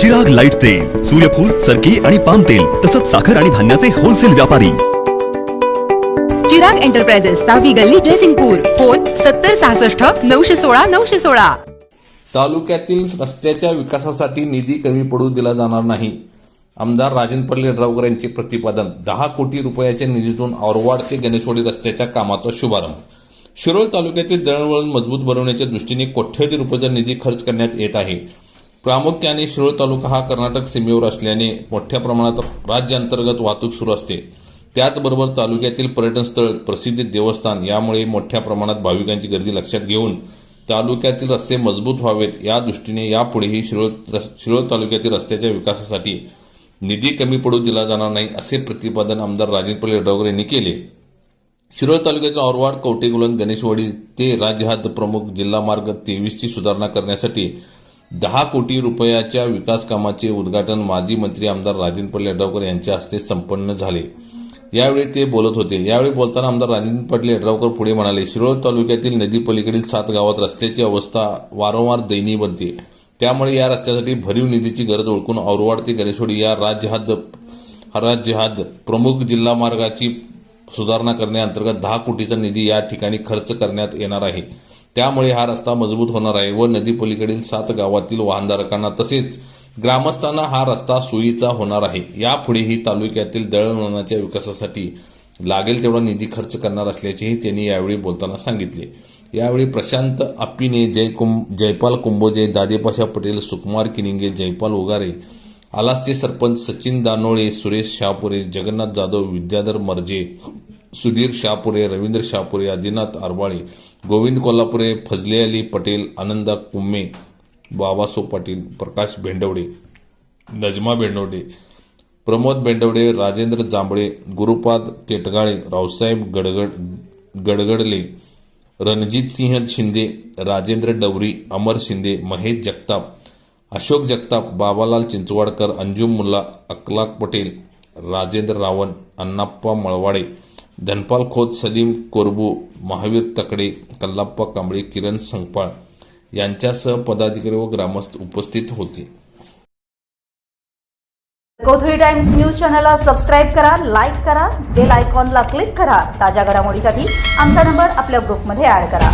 Chirag light तेल सूर्यफूल सरकी आणि पाम तेल तसंच साखर आणि धान्याचे होलसेल व्यापारी. चिराग एंटरप्राइजेस सहावी गल्ली ड्रेसिंगपूर फोन सत्तर सहासष्ट नऊशे सोळा नऊशे सोळा. तालुक्यातील रस्त्याच्या विकासासाठी निधी कमी पडू दिला जाणार नाही. आमदार राजन पल्ले ड्रावकर यांचे प्रतिपादन दहा कोटी रुपयाच्या निधीतून औरवाड ते गणेशवाडी रस्त्याच्या कामाचा शुभारंभ. शिरोळ तालुक्यातील दळणवळण मजबूत बनवण्याच्या दृष्टीने कोट्यवधी रुपयाचा निधी खर्च करण्यात येत आहे. प्रामुख्याने शिरोळ तालुका हा कर्नाटक सीमेवर असल्याने मोठ्या प्रमाणात राज्यांतर्गत वाहतूक सुरू असते. त्याचबरोबर तालुक्यातील पर्यटन स्थळ प्रसिद्ध देवस्थान यामुळे मोठ्या प्रमाणात भाविकांची गर्दी लक्षात घेऊन तालुक्यातील रस्ते मजबूत व्हावेत. या दृष्टीने यापुढेही शिरोळ शिरोळ तालुक्यातील रस्त्याच्या विकासासाठी निधी कमी पडू दिला जाणार नाही असे प्रतिपादन आमदार राजेंद्र पल्ले यांनी केले. शिरोळ तालुक्यातील औरवाड कवटेगुलन गणेशवाडी ते राज्यहद्द प्रमुख जिल्हा मार्ग तेवीसची सुधारणा करण्यासाठी दहा कोटी रुपयाच्या विकास कामाचे उद्घाटन माजी मंत्री आमदार राजेंद्र पल्ले यड्रावकर यांच्या हस्ते संपन्न झाले. यावेळी ते बोलत होते. यावेळी बोलताना आमदार राजेंद्र पाटील यड्रावकर पुढे म्हणाले शिरोळ तालुक्यातील नदी पलीकडील सात गावात रस्त्याची अवस्था वारंवार दयनीय बनते. त्यामुळे या रस्त्यासाठी भरीव निधीची गरज ओळखून औरवाड ते गणेशवाडी या राज्य राज्यहाद प्रमुख जिल्हा मार्गाची सुधारणा करण्याअंतर्गत दहा कोटीचा निधी या ठिकाणी खर्च करण्यात येणार आहे. त्यामुळे हा रस्ता मजबूत होणार आहे व नदी पलीकडील सात गावातील वाहनधारकांना तसेच ग्रामस्थांना हा रस्ता सोयीचा होणार आहे. यापुढेही तालुक्यातील दळणवळणाच्या विकासासाठी लागेल तेवढा निधी खर्च करणार असल्याचेही त्यांनी यावेळी बोलताना सांगितले. यावेळी प्रशांत आप्पीने जयकुम जयपाल कुंभोजे दादेपाशा पटेल सुकुमार किनिंगे जयपाल उगारे आलासचे सरपंच सचिन दानोळे सुरेश शहापुरे जगन्नाथ जाधव विद्याधर मर्जे सुधीर शहापुरे रवींद्र शहापुरे आदिनाथ आरवाळे गोविंद कोल्हापुरे फजले अली पटेल आनंदा कुम्मे बाबासो पाटील प्रकाश भेंडवडे नजमा भेंडवडे प्रमोद बेंडवडे राजेंद्र जांभळे गुरुपाद केटगाळे रावसाहेब गडगड गडगडले रणजित सिंह शिंदे राजेंद्र डवरी अमर शिंदे महेश जगताप अशोक जगताप बाबालाल चिंचवाडकर अंजुम मुल्ला अकलाक पटेल राजेंद्र रावण अण्णाप्पा मळवाडे धनपाल खोत सलीम कोरबू महावीर तकडे कल्लाप्पा कांबळे किरण संगपाळ यांच्यासह पदाधिकारी व ग्रामस्थ उपस्थित होते. कोथळी टाइम्स न्यूज चॅनलला सबस्क्राईब करा लाईक करा बेल आयकॉनला क्लिक करा. ताज्या घडामोडीसाठी आमचा नंबर आपल्या ग्रुपमध्ये ऍड करा.